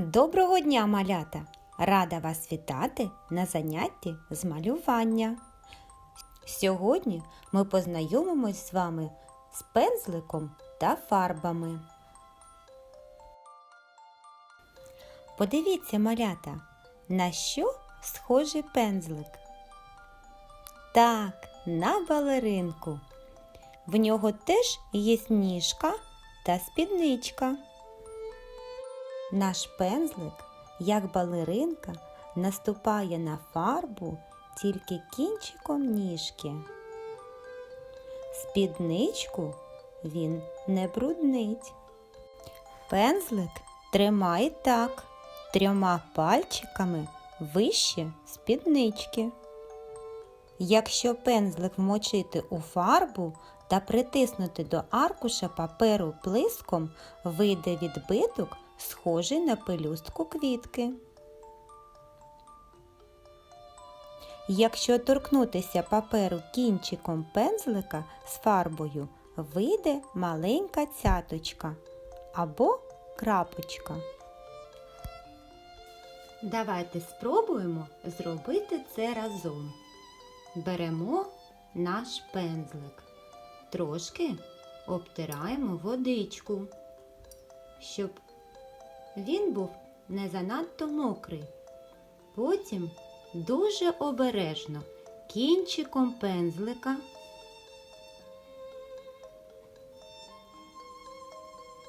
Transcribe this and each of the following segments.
Доброго дня, малята! Рада вас вітати на занятті з малювання. Сьогодні ми познайомимось з вами з пензликом та фарбами. Подивіться, малята, на що схожий пензлик? Так, на балеринку. В нього теж є ніжка та спідничка. Наш пензлик, як балеринка, наступає на фарбу тільки кінчиком ніжки. Спідничку він не бруднить. Пензлик тримає так, трьома пальчиками вище спіднички. Якщо пензлик вмочити у фарбу та притиснути до аркуша паперу плиском, вийде відбиток, схожий на пелюстку квітки. Якщо торкнутися паперу кінчиком пензлика з фарбою, вийде маленька цяточка або крапочка. Давайте спробуємо зробити це разом. Беремо наш пензлик, трошки обтираємо водичку, щоб він був не занадто мокрий. Потім дуже обережно кінчиком пензлика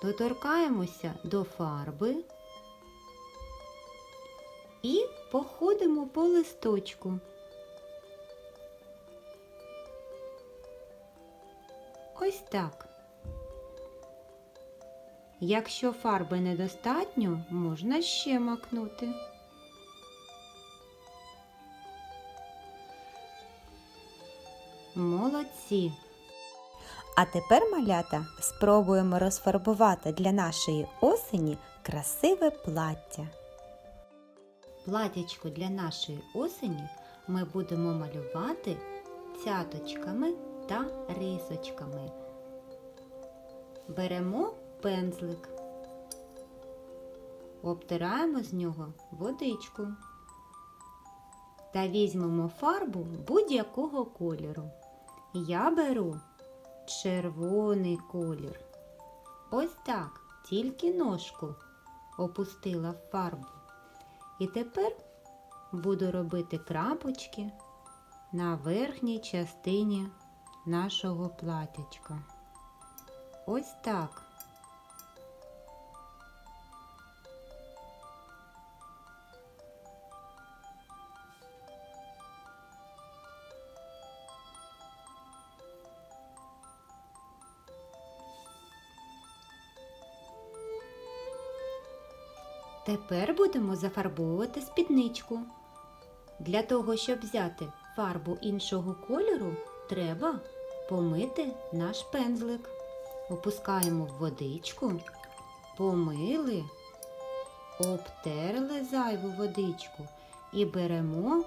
доторкаємося до фарби і походимо по листочку. Ось так. Якщо фарби недостатньо, можна ще макнути. Молодці. А тепер, малята, спробуємо розфарбувати для нашої осені красиве плаття. Платячко для нашої осені ми будемо малювати цяточками та рисочками. Беремо пензлик, обтираємо з нього водичку та візьмемо фарбу будь-якого кольору. Я беру червоний колір. Ось так, тільки ножку опустила в фарбу. І тепер буду робити крапочки на верхній частині нашого платячка. Ось так. Тепер будемо зафарбовувати спідничку. Для того, щоб взяти фарбу іншого кольору, треба помити наш пензлик. Опускаємо в водичку, помили, обтерли зайву водичку і беремо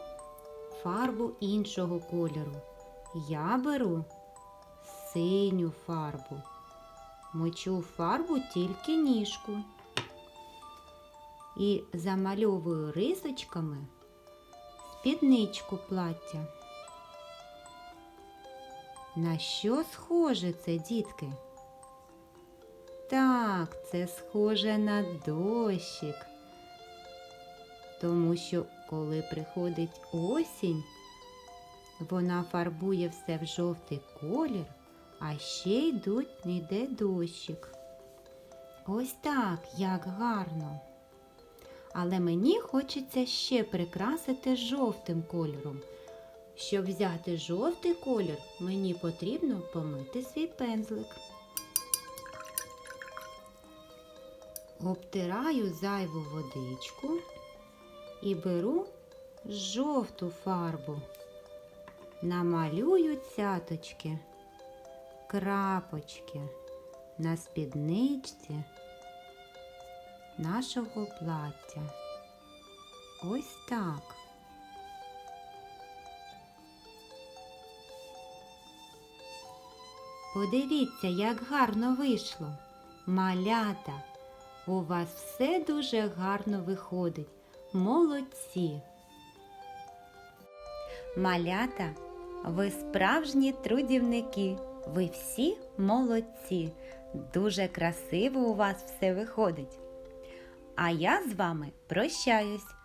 фарбу іншого кольору. Я беру синю фарбу. Мочу фарбу тільки ніжку і замальовую рисочками спідничку плаття. На що схоже це, дітки? Так, це схоже на дощик. Тому що, коли приходить осінь, вона фарбує все в жовтий колір, а ще йдуть йде дощик. Ось так, як гарно. Але мені хочеться ще прикрасити жовтим кольором. Щоб взяти жовтий колір, мені потрібно помити свій пензлик. Обтираю зайву водичку і беру жовту фарбу. Намалюю цяточки, крапочки на спідничці нашого плаття. Ось так. Подивіться, як гарно вийшло. Малята. У вас все дуже гарно виходить. Молодці. Малята, ви справжні трудівники. Ви всі молодці. Дуже красиво у вас все виходить. А я з вами прощаюсь.